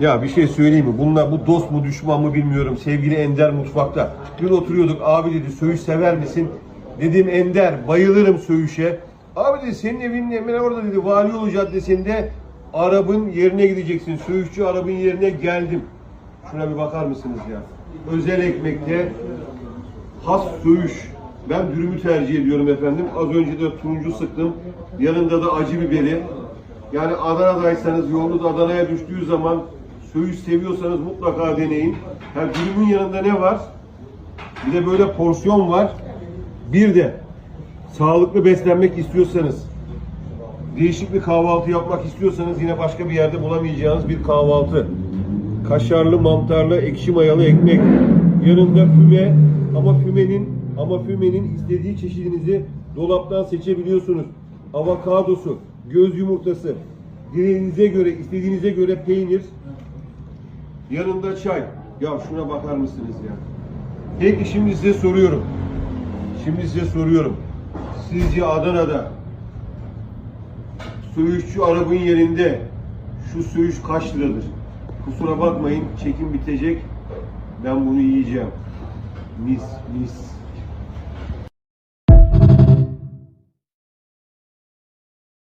Ya bir şey söyleyeyim mi? Bunlar bu dost mu düşman mı bilmiyorum. Sevgili Ender mutfakta. Dün oturuyorduk. Abi dedi söğüş sever misin? Dedim Ender bayılırım söğüşe. Abi dedi senin evinin hemen orada dedi Valiyolu Caddesi'nde Arap'ın yerine gideceksin. Söğüşçü Arap'ın yerine geldim. Şuna bir bakar mısınız ya? Özel ekmekte has söğüş. Ben dürümü tercih ediyorum efendim. Az önce de turuncu sıktım. Yanında da acı biberi. Yani Adana'daysanız yolunuz Adana'ya düştüğü zaman söğüş seviyorsanız mutlaka deneyin. Ha, dürümün yanında ne var? Bir de böyle porsiyon var. Bir de sağlıklı beslenmek istiyorsanız, değişik bir kahvaltı yapmak istiyorsanız yine başka bir yerde bulamayacağınız bir kahvaltı. Kaşarlı, mantarlı, ekşi mayalı ekmek. Yanında füme ama fümenin ama fümenin istediği çeşidinizi dolaptan seçebiliyorsunuz. Avokadosu, göz yumurtası, dileğinize göre, istediğinize göre peynir. Yanında çay. Ya şuna bakar mısınız ya? Peki şimdi size soruyorum. Şimdi size soruyorum. Sizce Adana'da söğüşçü Arap'ın yerinde şu söğüş kaç liradır? Kusura bakmayın çekim bitecek. Ben bunu yiyeceğim. Mis mis.